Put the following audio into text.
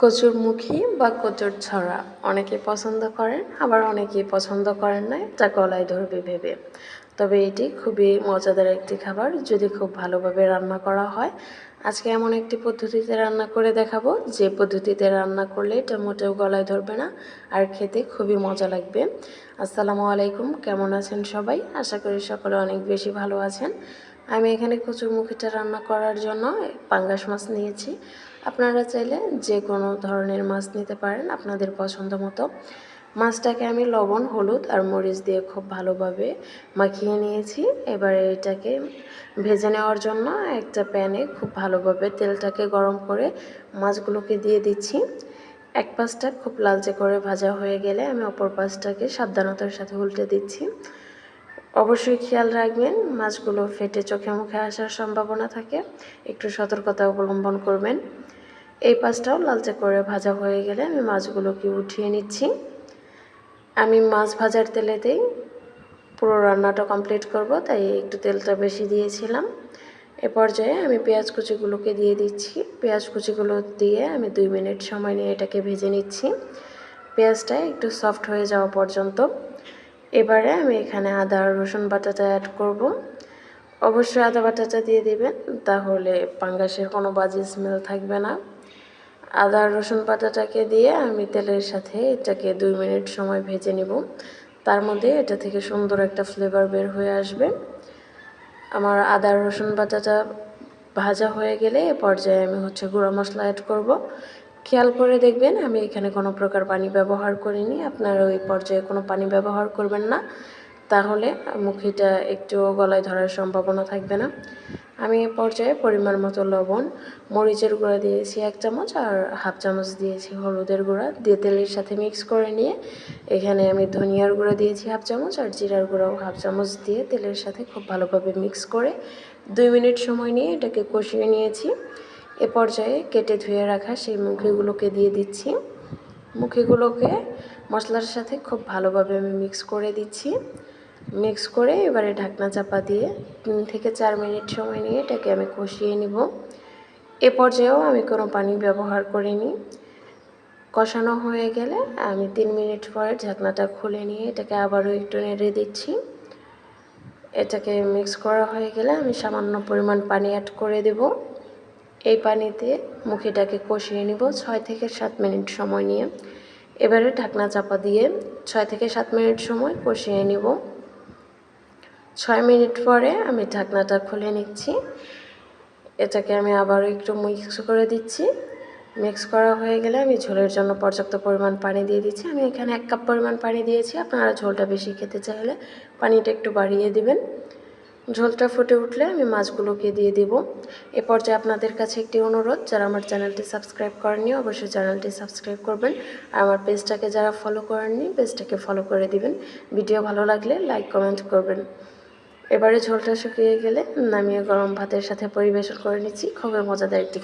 কচুর মুখী বা কচুর ছড়া। অনেকে পছন্দ করেন, আবার অনেকেই পছন্দ করেন না যা গলায় ধরবে ভেবে। তবে এটি খুবই মজাদার একটি খাবার, যদি খুব ভালোভাবে রান্না করা হয়। আজকে এমন একটি পদ্ধতিতে রান্না করে দেখাবো। যে পদ্ধতিতে রান্না করলে এটা মোটেও গলায় ধরবে না, আর খেতে খুবই মজা লাগবে। আসসালামু আলাইকুম, কেমন আছেন সবাই? আশা করি সকলে অনেক বেশি ভালো আছেন। আমি এখানে কচুর মুখিটা রান্না করার জন্য পাঙ্গাস মাছ নিয়েছি। আপনারা চাইলে যে কোনো ধরনের মাছ নিতে পারেন আপনাদের পছন্দ মতো। মাছটাকে আমি লবণ, হলুদ আর মরিচ দিয়ে খুব ভালোভাবে মাখিয়ে নিয়েছি। এবার এটাকে ভেজে নেওয়ার জন্য একটা প্যানে খুব ভালোভাবে তেলটাকে গরম করে মাছগুলোকে দিয়ে দিচ্ছি। এক পাশটা খুব লালচে করে ভাজা হয়ে গেলে আমি অপর পাশটাকে সাবধানতার সাথে উল্টে দিচ্ছি। অবশ্যই খেয়াল রাখবেন, মাছগুলো ফেটে চোখে মুখে আসার সম্ভাবনা থাকে। একটু সতর্কতা অবলম্বন করবেন। এই পাশটাও লালচে করে ভাজা হয়ে গেলে আমি মাছগুলোকে উঠিয়ে নিচ্ছি। আমি মাছ ভাজার তেলেতেই পুরো রান্নাটা কমপ্লিট করব, তাই একটু তেলটা বেশি দিয়েছিলাম। এ পর্যায়ে আমি পেঁয়াজ কুচিগুলোকে দিয়ে দিচ্ছি। পেঁয়াজ কুচিগুলো দিয়ে আমি দুই মিনিট সময় নিয়ে এটাকে ভেজে নিচ্ছি। পেঁয়াজটা একটু সফট হয়ে যাওয়া পর্যন্ত। এবারে আমি এখানে আদা আর রসুন বাটাটা অ্যাড করব। অবশ্যই আদা বাটাটা দিয়ে দিবেন, তাহলে পাঙ্গাসের কোনো বাজে স্মেল থাকবে না। আদা রসুন বাটাটাকে দিয়ে আমি তেলের সাথে এটাকে দুই মিনিট সময় ভেজে নিব। তার মধ্যে এটা থেকে সুন্দর একটা ফ্লেভার বের হয়ে আসবে। আমার আদা রসুন বাটাটা ভাজা হয়ে গেলে এ পর্যায়ে আমি হচ্ছে গুঁড়ো মশলা অ্যাড করব। খেয়াল করে দেখবেন, আমি এখানে কোনো প্রকার পানি ব্যবহার করিনি। আপনারা ওই পর্যায়ে কোনো পানি ব্যবহার করবেন না। তাহলে মুখিটা একটু গলায় ধরার সম্ভাবনা থাকবে না। আমি এ পর্যায়ে পরিমাণ মতো লবণ, মরিচের গুঁড়া দিয়েছি এক চামচ আর হাফ চামচ দিয়েছি হলুদের গুঁড়া। দিয়ে তেলের সাথে মিক্স করে নিয়ে এখানে আমি ধনিয়ার গুঁড়া দিয়েছি হাফ চামচ আর জিরার গুঁড়াও হাফ চামচ দিয়ে তেলের সাথে খুব ভালোভাবে মিক্স করে দুই মিনিট সময় নিয়ে এটাকে কষিয়ে নিয়েছি। এ পর্যায়ে কেটে ধুয়ে রাখা সেই মুখিগুলোকে দিয়ে দিচ্ছি। মুখিগুলোকে মশলার সাথে খুব ভালোভাবে আমি মিক্স করে দিচ্ছি। মিক্স করে এবারে ঢাকনা চাপা দিয়ে তিন থেকে চার মিনিট সময় নিয়ে এটাকে আমি কষিয়ে নিব। এ পর্যায়েও আমি কোনো পানি ব্যবহার করিনি। কষানো হয়ে গেলে আমি তিন মিনিট পরে ঢাকনাটা খুলে নিয়ে এটাকে আবারও একটু নেড়ে দিচ্ছি। এটাকে মিক্স করা হয়ে গেলে আমি সামান্য পরিমাণ পানি অ্যাড করে দেব। এই পানিতে মুখিটাকে কষিয়ে নিব ছয় থেকে সাত মিনিট সময় নিয়ে। এবারে ঢাকনা চাপা দিয়ে ছয় থেকে সাত মিনিট সময় কষিয়ে নিব। ছয় মিনিট পরে আমি ঢাকনাটা খুলে নিচ্ছি। এটাকে আমি আবারও একটু মিক্স করে দিচ্ছি। মিক্স করা হয়ে গেলে আমি ঝোলের জন্য পর্যাপ্ত পরিমাণ পানি দিয়ে দিচ্ছি। আমি এখানে এক কাপ পরিমাণ পানি দিয়েছি। আপনারা ঝোলটা বেশি খেতে চাইলে পানিটা একটু বাড়িয়ে দিবেন। ঝোলটা ফুটে উঠলে আমি মাছগুলোকে দিয়ে দিব। এ পর্যায়ে আপনাদের কাছে একটি অনুরোধ, যারা আমার চ্যানেলটি সাবস্ক্রাইব করেননি অবশ্যই চ্যানেলটি সাবস্ক্রাইব করবেন। আর আমার পেজটাকে যারা ফলো করেননি, পেজটাকে ফলো করে দিবেন। ভিডিও ভালো লাগলে লাইক, কমেন্ট করবেন। এবারে ঝোলটা শুকিয়ে গেলে নামিয়ে গরম ভাতের সাথে পরিবেশন করে নিচ্ছি। খুবই মজাদার একটি